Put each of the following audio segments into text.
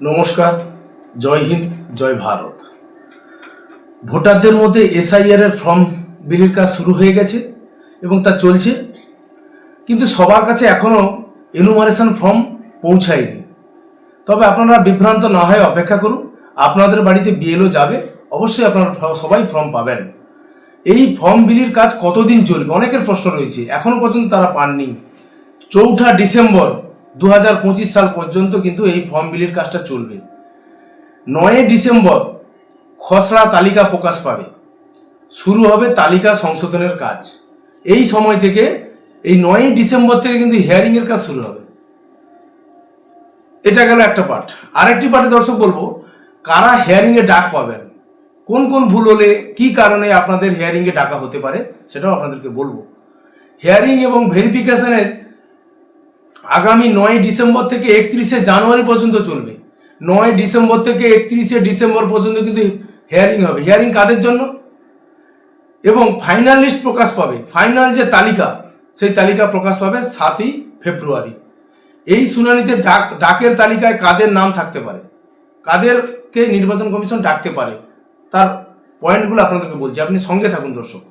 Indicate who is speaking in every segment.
Speaker 1: নমস্কার, জয় হিন্দ, জয় ভারত। ভোটারদের মধ্যে এসআইআর এর ফর্ম বিলির কাজ শুরু হয়ে গেছে এবং তা চলছে, কিন্তু সবার কাছে এখনও এনুমারেশন ফর্ম পৌঁছায়নি। তবে আপনারা বিভ্রান্ত না হয়ে অপেক্ষা করুন, আপনাদের বাড়িতে বিএলও যাবে, অবশ্যই আপনারা সবাই ফর্ম পাবেন। এই ফর্ম বিলির কাজ কতদিন চলবে? অনেকের প্রশ্ন রয়েছে এখনও পর্যন্ত তারা পাননি। চৌঠা ডিসেম্বর দু হাজার পঁচিশ সাল পর্যন্ত কিন্তু এই ফর্ম বিলির কাজটা চলবে। নয় ডিসেম্বর খসড়া তালিকা প্রকাশ পাবে। শুরু হবে তালিকা সংশোধনের কাজ। এই সময় থেকে, এই নয় ডিসেম্বর থেকে কিন্তু হিয়ারিং এর কাজ শুরু হবে। এটা গেল একটা পার্ট আরেকটি পার্টে দর্শক বলব, কারা হিয়ারিং এ ডাক পাবেন? কোন কোন ভুল হলে, কি কারণে আপনাদের হিয়ারিং এ ডাকা হতে পারে, সেটাও আপনাদেরকে বলব। হিয়ারিং এবং ভেরিফিকেশনের আগামী নয় ডিসেম্বর থেকে একত্রিশে জানুয়ারি পর্যন্ত চলবে। নয় ডিসেম্বর থেকে একত্রিশে ডিসেম্বর পর্যন্ত কিন্তু হিয়ারিং হবে। হিয়ারিং কাদের জন্য? এবং ফাইনাল লিস্ট প্রকাশ পাবে। ফাইনাল যে তালিকা, সেই তালিকা প্রকাশ পাবে সাতই ফেব্রুয়ারি। এই শুনানিতে ডাক, ডাকের তালিকায় কাদের নাম থাকতে পারে? কাদেরকে নির্বাচন কমিশন ডাকতে পারে? তার পয়েন্টগুলো আপনাদেরকে বলছি। আপনি সঙ্গে থাকুন দর্শক।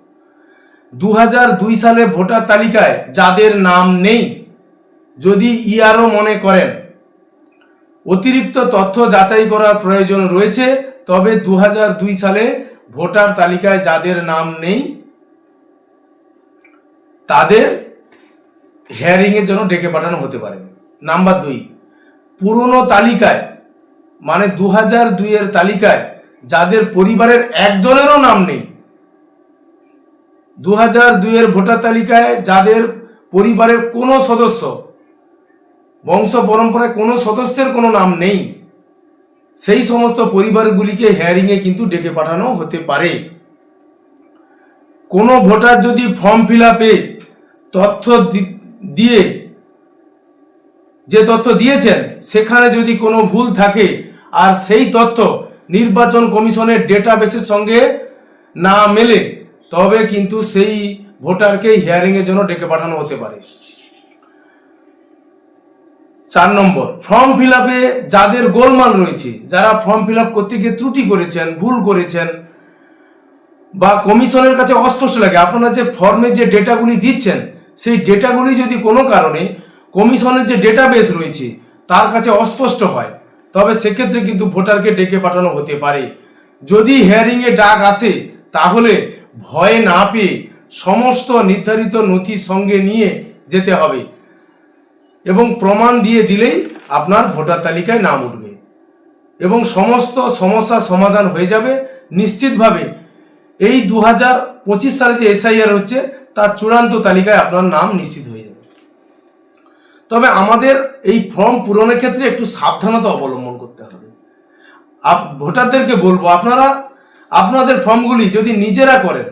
Speaker 1: দু হাজার দুই সালে ভোটার তালিকায় যাদের নাম নেই যদি ইআরও মনে করেন। অতিরিক্ত তথ্য যাচাই করার প্রয়োজন রয়েছে, তবে দু হাজার দুই সালে ভোটার তালিকায় যাদের নাম নেই, তাদের হিয়ারিং এর জন্য ডেকে পাঠানো হতে পারে। নাম্বার দুই, পুরনো তালিকায় মানে দু হাজার দুইয়ের তালিকায় যাদের পরিবারের একজনেরও নাম নেই দু হাজার দুইয়ের ভোটার তালিকায় যাদের পরিবারের কোনো সদস্য বংশ পরম্পরায় কোনো সদস্যের কোনো নাম নেই। সেই সমস্ত পরিবারগুলিকে হিয়ারিংয়ে কিন্তু ডেকে পাঠানো হতে পারে। কোনো ভোটার যদি ফর্ম ফিল আপে তথ্য দিয়ে, যে তথ্য দিয়েছেন, সেখানে যদি কোনো ভুল থাকে, আর সেই তথ্য নির্বাচন কমিশনের ডেটাবেসের সঙ্গে না মেলে, তবে কিন্তু সেই ভোটারকে হিয়ারিংয়ের জন্য ডেকে পাঠানো হতে পারে। চার নম্বর ফর্ম ফিল আপে যাদের গোলমাল রয়েছে, যারা ফর্ম ফিল আপ করতে গিয়ে ত্রুটি করেছেন, ভুল করেছেন বা কমিশনের কাছে অস্পষ্ট লাগে, আপনারা যে ফর্মে যে ডেটাগুলি দিচ্ছেন, সেই ডেটাগুলি যদি কোনো কারণে কমিশনের যে ডেটাবেস রয়েছে, তার কাছে অস্পষ্ট হয়, তবে সেক্ষেত্রে কিন্তু ভোটারকে ডেকে পাঠানো হতে পারে। যদি হিয়ারিংয়ে ডাক আসে, তাহলে ভয় না পেয়ে সমস্ত নির্ধারিত নথি সঙ্গে নিয়ে যেতে হবে। এবং প্রমাণ দিয়ে দিলেই আপনার ভোটার তালিকায় নাম উঠবে। এবং সমস্ত সমস্যার সমাধান হয়ে যাবে। নিশ্চিতভাবে এই দু হাজার পঁচিশ সালে যে এসআইআর হচ্ছে, তার চূড়ান্ত তালিকায় আপনার নাম নিশ্চিত হয়ে যাবে। তবে আমাদের এই ফর্ম পূরণের ক্ষেত্রে একটু সাবধানতা অবলম্বন করতে হবে। আপ, ভোটারদেরকে বলব, আপনারা, আপনাদের ফর্মগুলি যদি নিজেরা করেন,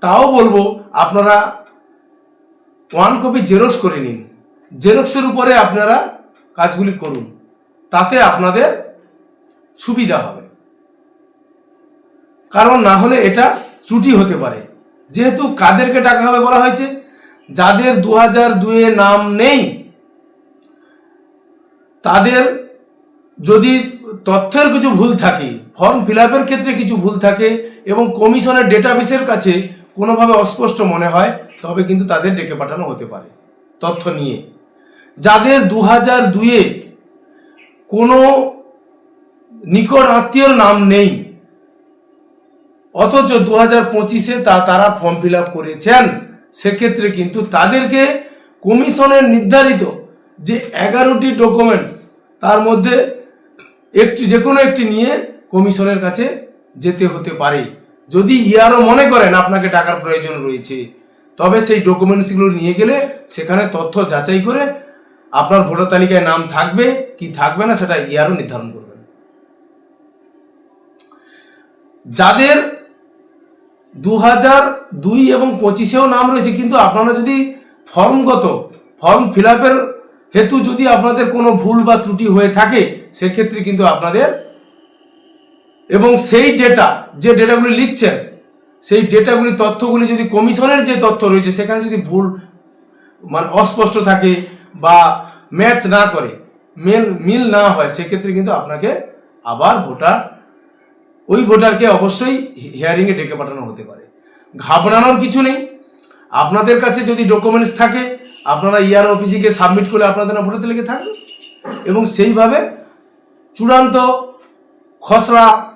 Speaker 1: তাও বলব, আপনারা ওয়ান কপি জেরক্স করে নিন। জেরক্সের উপরে আপনারা কাজগুলি করুন। তাতে আপনাদের সুবিধা হবে। কারণ না হলে এটা ত্রুটি হতে পারে। যেহেতু কাদেরকে টাকা হবে বলা হয়েছে, যাদের দু হাজার দুয়ে নাম নেই, তাদের যদি তথ্যের কিছু ভুল থাকে ফর্ম ফিল ক্ষেত্রে কিছু ভুল থাকে এবং কমিশনের ডেটাবেসের কাছে কোনোভাবে অস্পষ্ট মনে হয়, তবে কিন্তু তাদের ডেকে পাঠানো হতে পারে, তথ্য নিয়ে। যাদের দু হাজার দুয়ে কোনো নিকট আত্মীয়র নাম নেই, অথচ দু হাজার পঁচিশে তা তারা ফর্ম ফিল আপ করেছেন, সেক্ষেত্রে কিন্তু তাদেরকে কমিশনের নির্ধারিত যে এগারোটি ডকুমেন্টস তার মধ্যে একটি, যে কোনো একটি নিয়ে কমিশনের কাছে যেতে হতে পারে। যদি ইয়ারও মনে করেন আপনাকে টাকার প্রয়োজন রয়েছে, তবে সেই ডকুমেন্টসগুলো নিয়ে গেলে সেখানে তথ্য যাচাই করে আপনার ভোটার তালিকায় নাম থাকবে, কি থাকবে না সেটা ইয়ারও নির্ধারণ করবেন। যাদের দু হাজার দুই এবং পঁচিশেও নাম রয়েছে, কিন্তু আপনারা যদি ফর্মগত, ফর্ম ফিল আপের হেতু যদি আপনাদের কোনো ভুল বা ত্রুটি হয়ে থাকে, সেক্ষেত্রে কিন্তু আপনাদের এবং সেই ডেটা, যে ডেটাগুলি লিখছেন, সেই ডেটাগুলি, তথ্যগুলি যদি কমিশনের যে তথ্য রয়েছে, সেখানে যদি ভুল মানে অস্পষ্ট থাকে বা ম্যাচ না করে, মেল, মিল না হয়, সেক্ষেত্রে কিন্তু আপনাকে আবার ভোটার, ওই ভোটারকে অবশ্যই হিয়ারিংয়ে ডেকে পাঠানো হতে পারে। ঘাবড়ানোর কিছু নেই। আপনাদের কাছে যদি ডকুমেন্টস থাকে, আপনারা ইয়ার অফিসে গিয়ে সাবমিট করলে আপনাদের নাম ভোটার তালিকা থাকবে। এবং সেইভাবে চূড়ান্ত খসড়া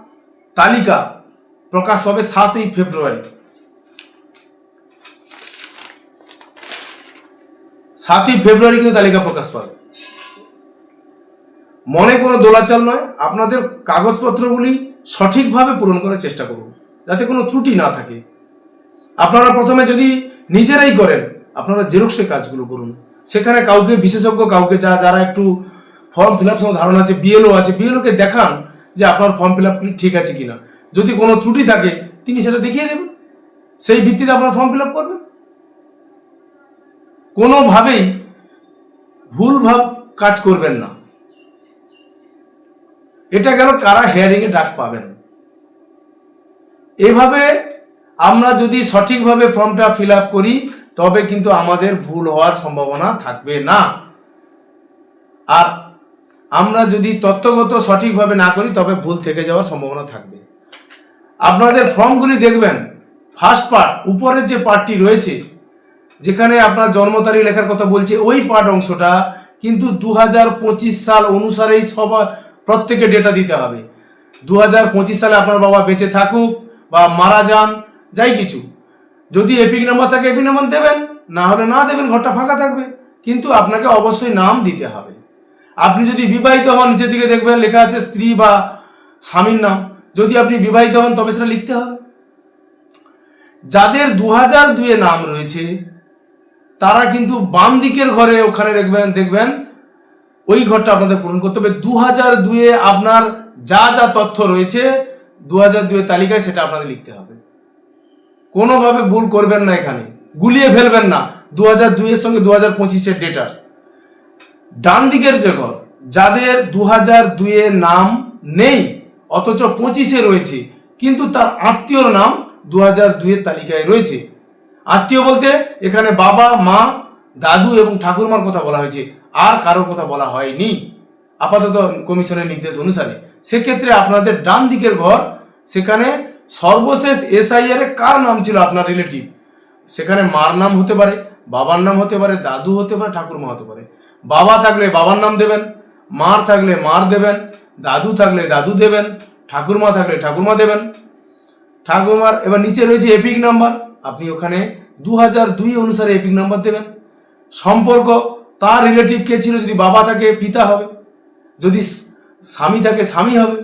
Speaker 1: তালিকা প্রকাশ পাবে সাতই ফেব্রুয়ারি। সাতই ফেব্রুয়ারি কিন্তু তালিকা প্রকাশ পাবে। মনে কোনো দোলাচাল নয়, আপনাদের কাগজপত্রগুলি সঠিকভাবে পূরণ করার চেষ্টা করুন, যাতে কোনো ত্রুটি না থাকে। আপনারা প্রথমে যদি নিজেরাই করেন, আপনারা জেরক্সে কাজগুলো করুন। সেখানে কাউকে, বিশেষজ্ঞ কাউকে, যা, যারা একটু ফর্ম ফিল আপ ধারণা আছে, বিএলও আছে বিএলওকে দেখান যে আপনার ফর্ম ফিল আপ ঠিক আছে কিনা। যদি কোনো ত্রুটি থাকে, তিনি সেটা দেখিয়ে দেবেন। সেই ভিত্তিতে আপনার ফর্ম ফিল আপ করবেন। কোনোভাবেই ভুল ভাব কাজ করবেন না। এটা গেল কারা হেয়ারিং এ ডাক পাবেন। এভাবে আমরা যদি সঠিকভাবে ফর্মটা ফিল আপ করি, তবে কিন্তু আমাদের ভুল হওয়ার সম্ভাবনা থাকবে না। আর আমরা যদি তথ্যগত সঠিকভাবে না করি, তবে ভুল থেকে যাওয়ার সম্ভাবনা থাকবে। আপনাদের ফর্মগুলি দেখবেন ফার্স্ট পার্ট উপরের যে পার্টটি রয়েছে যেখানে আপনার জন্ম তারিখ লেখার কথা বলছে, ওই পার্ট অংশটা কিন্তু দু হাজার পঁচিশ সাল অনুসারেই সবার প্রত্যেকে ডেটা দিতে হবে। দু হাজার পঁচিশ সালে আপনার বাবা বেঁচে থাকুক বা মারা যান, যাই কিছু। যদি এপিক নাম্বার থাকে এপিক নাম্বার দেবেন, না হলে না দেবেন, ঘরটা ফাঁকা থাকবে। কিন্তু আপনাকে অবশ্যই নাম দিতে হবে। আপনি যদি বিবাহিত হন, নিচের দিকে দেখবেন লেখা আছে স্ত্রী বা স্বামীর নাম। যদি আপনি বিবাহিত হন, তবে সেটা লিখতে হবে। যাদের দু হাজার দুয়ে নাম রয়েছে তারা কিন্তু বাম দিকের ঘরে ওখানে দেখবেন দেখবেন, ওই ঘরটা আপনাদের পূরণ করতে হবে। দু হাজার দুয়ে আপনার যা যা তথ্য রয়েছে দু হাজার দুয়ে তালিকায় সেটা আপনাদের লিখতে হবে। কোনোভাবে ভুল করবেন না এখানে। গুলিয়ে ফেলবেন না। দু হাজার দুইয়ের সঙ্গে দু হাজার পঁচিশের ডেটার ডান দিকের যে ঘর, যাদের দু হাজার দুয়ে নাম নেই, অথচ পঁচিশে রয়েছে, কিন্তু তার আত্মীয়র নাম দু হাজার দুইয়ের তালিকায় রয়েছে। আত্মীয় বলতে এখানে বাবা, মা, দাদু এবং ঠাকুরমার কথা বলা হয়েছে। আর কারোর কথা বলা হয়নি। আপাতত কমিশনের নির্দেশ অনুসারে। সেক্ষেত্রে আপনাদের ডান দিকের ঘর, সেখানে সর্বশেষ এসআইআর এ কার নাম ছিল আপনার রিলেটিভ সেখানে মার নাম হতে পারে, বাবার নাম হতে পারে, দাদু হতে পারে, ঠাকুরমা হতে পারে। বাবা থাকলে বাবার নাম দেবেন, মার থাকলে মার দেবেন, দাদু থাকলে দাদু দেবেন, ঠাকুরমা থাকলে ঠাকুরমা দেবেন। ঠাকুরমার এবার নিচে রয়েছে এপিক নাম্বার। আপনি ওখানে দু হাজার দুই অনুসারে এপিক নাম্বার দেবেন। সম্পর্ক, তার রিলেটিভ কে ছিল যদি বাবা থাকে, পিতা হবে। যদি স্বামী থাকে, স্বামী হবে।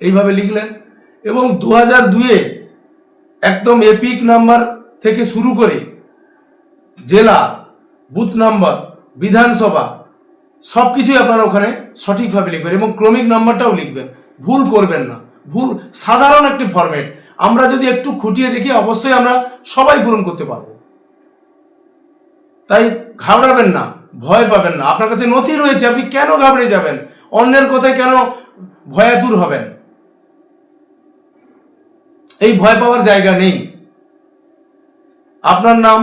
Speaker 1: এইভাবে লিখলেন। এবং দু হাজার দুয়ে একদম এপিক নাম্বার থেকে শুরু করে জেলা, বুথ নাম্বার, বিধানসভা সব কিছুই আপনারা ওখানে সঠিকভাবে লিখবেন এবং ক্রমিক নাম্বারটাও লিখবেন। ভুল করবেন না। ভুল, সাধারণ একটি ফরম্যাট আমরা যদি একটু খুঁটিয়ে দেখি, অবশ্যই আমরা সবাই পূরণ করতে পারব। তাই ঘাবড়াবেন না, ভয় পাবেন না। আপনার কাছে নথি রয়েছে, আপনি কেন ঘাবড়ে যাবেন? অন্যের কথায় কেন ভয়াতুর হবেন? এই ভয় পাওয়ার জায়গা নেই। আপনার নাম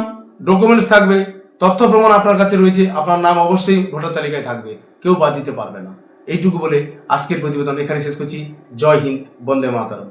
Speaker 1: ডকুমেন্টস থাকবে, তথ্য প্রমাণ আপনার কাছে রয়েছে, আপনার নাম অবশ্যই ভোটার তালিকায় থাকবে। কেউ বাদ দিতে পারবে না। এইটুকু বলে আজকের প্রতিবেদন এখানে শেষ করছি। জয় হিন্দ বন্দে মাতারম।